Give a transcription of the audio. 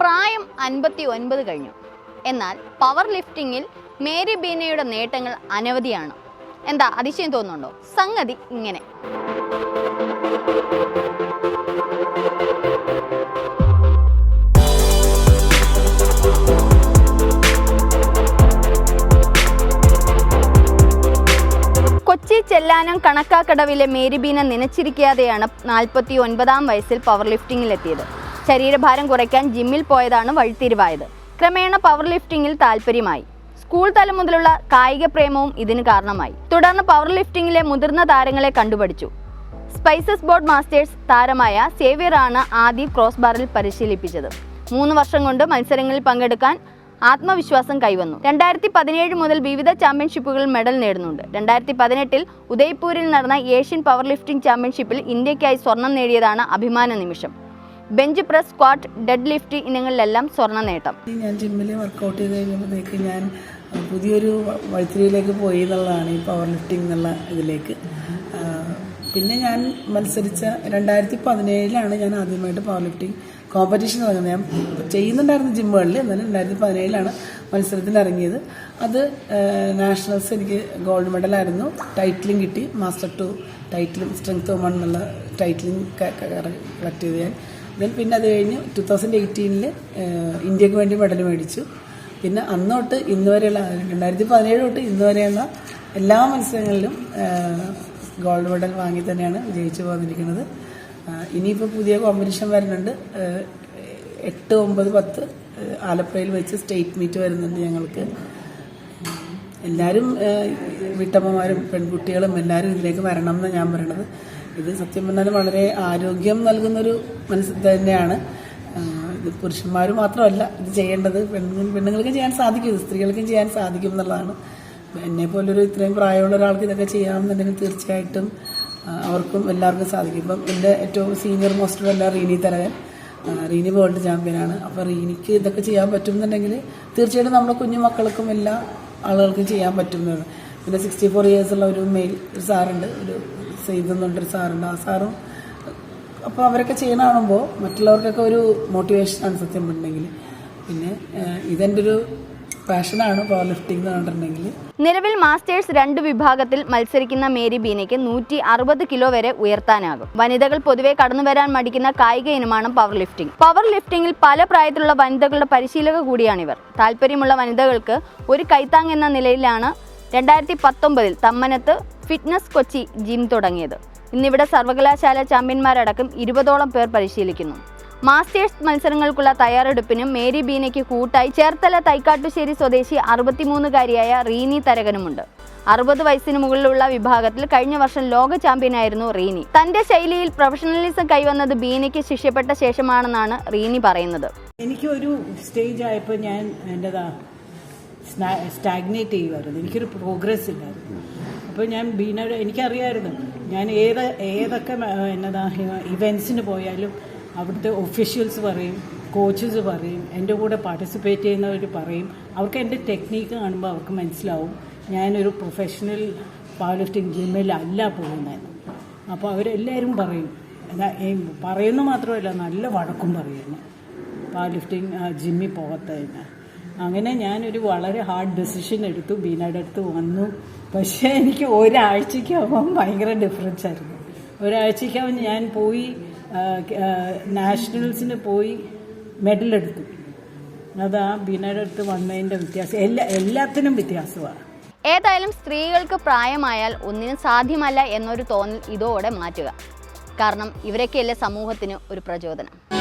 പ്രായം അൻപത്തി ഒൻപത് കഴിഞ്ഞു. എന്നാൽ പവർ ലിഫ്റ്റിംഗിൽ മേരി ബീനയുടെ നേട്ടങ്ങൾ അനവധിയാണ്. എന്താ അതിശയം തോന്നുന്നുണ്ടോ? സംഗതി ഇങ്ങനെ. കൊച്ചി ചെല്ലാനം കണക്കാക്കടവിലെ മേരിബീന നനച്ചിരിക്കാതെയാണ് നാൽപ്പത്തി ഒൻപതാം വയസ്സിൽ പവർ ലിഫ്റ്റിംഗിലെത്തിയത് ശരീരഭാരം കുറയ്ക്കാൻ ജിമ്മിൽ പോയതാണ് വഴിത്തിരിവായത്. ക്രമേണ പവർ ലിഫ്റ്റിംഗിൽ താല്പര്യമായി സ്കൂൾ തലം മുതലുള്ള കായിക പ്രേമവും ഇതിന് കാരണമായി. തുടർന്ന് പവർ ലിഫ്റ്റിംഗിലെ മുതിർന്ന താരങ്ങളെ കണ്ടുപഠിച്ചു. സ്പൈസസ് ബോർഡ് മാസ്റ്റേഴ്സ് താരമായ സേവ്യറാണ് ആദ്യം ക്രോസ് ബാറിൽ പരിശീലിപ്പിച്ചത്. മൂന്ന് വർഷം കൊണ്ട് മത്സരങ്ങളിൽ പങ്കെടുക്കാൻ ആത്മവിശ്വാസം കൈവന്നു. രണ്ടായിരത്തി പതിനേഴ് മുതൽ വിവിധ ചാമ്പ്യൻഷിപ്പുകളിൽ മെഡൽ നേടുന്നുണ്ട്. രണ്ടായിരത്തി പതിനെട്ടിൽ ഉദയ്പൂരിൽ നടന്ന ഏഷ്യൻ പവർ ലിഫ്റ്റിംഗ് ചാമ്പ്യൻഷിപ്പിൽ ഇന്ത്യക്കായി സ്വർണം നേടിയതാണ് അഭിമാന നിമിഷം. Bench press squat dead lift ഇനങ്ങളിലെല്ലാം സ്വർണ നേട്ടം. ഞാൻ ജിമ്മിൽ വർക്കൗട്ട് ചെയ്ത് കഴിയുമ്പോഴത്തേക്ക് ഞാൻ പുതിയൊരു വഴിത്തിരിയിലേക്ക് പോയി എന്നുള്ളതാണ് ഈ പവർ ലിഫ്റ്റിംഗ് എന്നുള്ള ഇതിലേക്ക്. പിന്നെ ഞാൻ മത്സരിച്ച രണ്ടായിരത്തി പതിനേഴിലാണ് ഞാൻ ആദ്യമായിട്ട് പവർ ലിഫ്റ്റിംഗ് കോമ്പറ്റീഷൻ തുടങ്ങുന്നത് ഞാൻ ചെയ്യുന്നുണ്ടായിരുന്നു ജിമ്മുകളിൽ എന്നാലും രണ്ടായിരത്തി പതിനേഴിലാണ് മത്സരത്തിന് ഇറങ്ങിയത്. അത് നാഷണൽസ് എനിക്ക് ഗോൾഡ് മെഡലായിരുന്നു ടൈറ്റിലും കിട്ടി. മാസ്റ്റർ ടു ടൈറ്റിലും സ്ട്രെങ്ത് വൺ എന്നുള്ള ടൈറ്റിലും കളക്ട് ചെയ്ത് ഞാൻ. ദെൻ പിന്നെ അത് കഴിഞ്ഞ് ടു തൗസൻഡ് എയ്റ്റീനിൽ ഇന്ത്യയ്ക്ക് വേണ്ടി മെഡൽ മേടിച്ചു. പിന്നെ അന്നോട്ട് ഇന്ന് വരെയുള്ള രണ്ടായിരത്തി പതിനേഴ് തൊട്ട് ഇന്ന് വരെയുള്ള എല്ലാ മത്സരങ്ങളിലും ഗോൾഡ് മെഡൽ വാങ്ങി തന്നെയാണ് വിജയിച്ചു പോന്നിരിക്കുന്നത്. ഇനിയിപ്പോൾ പുതിയ കോമ്പറ്റീഷൻ വരുന്നുണ്ട്. എട്ട് ഒമ്പത് പത്ത് ആലപ്പുഴയിൽ വെച്ച് സ്റ്റേറ്റ് മീറ്റ് വരുന്നുണ്ട് ഞങ്ങൾക്ക്. എല്ലാവരും വീട്ടമ്മമാരും പെൺകുട്ടികളും എല്ലാവരും ഇതിലേക്ക് വരണം എന്ന് ഞാൻ പറയണത്. ഇത് സത്യം പറഞ്ഞാൽ വളരെ ആരോഗ്യം നൽകുന്നൊരു മനസ്സ് തന്നെയാണ്. ഇത് പുരുഷന്മാർ മാത്രമല്ല ഇത് ചെയ്യേണ്ടത് പെണ്ണു പെണ്ണുങ്ങൾക്കും ചെയ്യാൻ സാധിക്കും ഇത് സ്ത്രീകൾക്കും ചെയ്യാൻ സാധിക്കും എന്നുള്ളതാണ്. എന്നെ പോലൊരു ഇത്രയും പ്രായമുള്ള ഒരാൾക്ക് ഇതൊക്കെ ചെയ്യാമെന്നുണ്ടെങ്കിൽ തീർച്ചയായിട്ടും അവർക്കും എല്ലാവർക്കും സാധിക്കും. ഇപ്പം എന്റെ ഏറ്റവും സീനിയർ മോസ്റ്റ് എല്ലാം റീനി തരകൻ റീനി വേൾഡ് ചാമ്പ്യനാണ് അപ്പോൾ റീനിക്ക് ഇതൊക്കെ ചെയ്യാൻ പറ്റുമെന്നുണ്ടെങ്കിൽ തീർച്ചയായിട്ടും നമ്മുടെ കുഞ്ഞു മക്കൾക്കും എല്ലാ ആളുകൾക്കും ചെയ്യാൻ പറ്റുന്നതാണ്. പിന്നെ സിക്സ്റ്റി ഫോർ ഇയേഴ്സുള്ള ഒരു മെയിൽ സാറുണ്ട് ഒരു സെയ്ത് എന്നുള്ളൊരു സാറുണ്ട്. ആ സാറും അപ്പോൾ അവരൊക്കെ ചെയ്യണ കാണുമ്പോൾ മറ്റുള്ളവർക്കൊക്കെ ഒരു മോട്ടിവേഷനാണ് സത്യം പറഞ്ഞിട്ടുണ്ടെങ്കിൽ പിന്നെ ഇതെന്റെ ഒരു പാഷനാണ് പവർ ലിഫ്റ്റിംഗ് എന്ന് നിലവിൽ മാസ്റ്റേഴ്സ് രണ്ട് വിഭാഗത്തിൽ മത്സരിക്കുന്ന മേരി ബീനയ്ക്ക് നൂറ്റി അറുപത് കിലോ വരെ ഉയർത്താനാകും. വനിതകൾ പൊതുവെ കടന്നു വരാൻ മടിക്കുന്ന കായിക ഇനമാണ് പവർ ലിഫ്റ്റിംഗ് പവർ ലിഫ്റ്റിംഗിൽ പല പ്രായത്തിലുള്ള വനിതകളുടെ പരിശീലക കൂടിയാണിവർ. താല്പര്യമുള്ള വനിതകൾക്ക് ഒരു കൈത്താങ് എന്ന നിലയിലാണ് രണ്ടായിരത്തി പത്തൊമ്പതിൽ തമ്മനത്ത് ഫിറ്റ്നസ് കൊച്ചി ജിം തുടങ്ങിയത്. ഇന്നിവിടെ സർവകലാശാല ചാമ്പ്യന്മാരടക്കം ഇരുപതോളം പേർ പരിശീലിക്കുന്നു. മാസ്റ്റേഴ്സ് മത്സരങ്ങൾക്കുള്ള തയ്യാറെടുപ്പിനും മേരി ബീനയ്ക്ക് കൂട്ടായി ചേർത്തല തൈക്കാട്ടുശ്ശേരി സ്വദേശി അറുപത്തിമൂന്നുകാരിയായ റീനി തരകനുമുണ്ട്. അറുപത് വയസ്സിന് മുകളിലുള്ള വിഭാഗത്തിൽ കഴിഞ്ഞ വർഷം ലോക ചാമ്പ്യനായിരുന്നു റീനി. തന്റെ ശൈലിയിൽ പ്രൊഫഷണലിസം കൈവന്നത് ബീനയ്ക്ക് ശിക്ഷപ്പെട്ട ശേഷമാണെന്നാണ് റീനി പറയുന്നത്. എനിക്ക് ഒരു സ്റ്റേജ് ആയപ്പോൾ ഞാൻ എന്റെതാ സ്റ്റാഗ്നേറ്റ് ചെയ്യുമായിരുന്നു എനിക്കൊരു പ്രോഗ്രസ് ഇല്ലായിരുന്നു. അപ്പോൾ ഞാൻ ബീനയുടെ എനിക്കറിയായിരുന്നു. ഞാൻ ഏത് ഏതൊക്കെ എന്നതാ ഇവൻസിന് പോയാലും അവിടുത്തെ ഒഫീഷ്യൽസ് പറയും കോച്ചസ് പറയും എന്റെ കൂടെ പാർട്ടിസിപ്പേറ്റ് ചെയ്യുന്നവർ പറയും. അവർക്ക് എന്റെ ടെക്നീക്ക് കാണുമ്പോൾ അവർക്ക് മനസ്സിലാവും. ഞാനൊരു പ്രൊഫഷണൽ പവർ ലിഫ്റ്റിംഗ് ജിമ്മിലല്ല പോകുന്നത്. അപ്പോൾ അവരെല്ലാവരും പറയും. പറയുന്നു മാത്രമല്ല നല്ല വഴക്കും പറയുന്നു. പവർ ലിഫ്റ്റിംഗ് ജിമ്മിൽ പോകത്തതിന്. അങ്ങനെ ഞാനൊരു വളരെ ഹാർഡ് ഡെസിഷൻ എടുത്തു. ബീനയുടെ അടുത്ത് വന്നു. പക്ഷേ എനിക്ക് ഒരാഴ്ചയ്ക്കാവുമ്പം ഭയങ്കര ഡിഫറൻസ് ആയിരുന്നു. ഒരാഴ്ചയ്ക്കാവും ഞാൻ പോയി നാഷണൽസിന് പോയി മെഡൽ എടുത്തു. അതാ ബീനയുടെ അടുത്ത് വന്നതിന്റെ വ്യത്യാസം. എല്ലാ എല്ലാത്തിനും വ്യത്യാസമാണ്. ഏതായാലും സ്ത്രീകൾക്ക് പ്രായമായാൽ ഒന്നിനും സാധ്യമല്ല എന്നൊരു തോന്നൽ ഇതോടെ മാറ്റുക. കാരണം ഇവരൊക്കെയല്ലേ സമൂഹത്തിന് ഒരു പ്രചോദനം.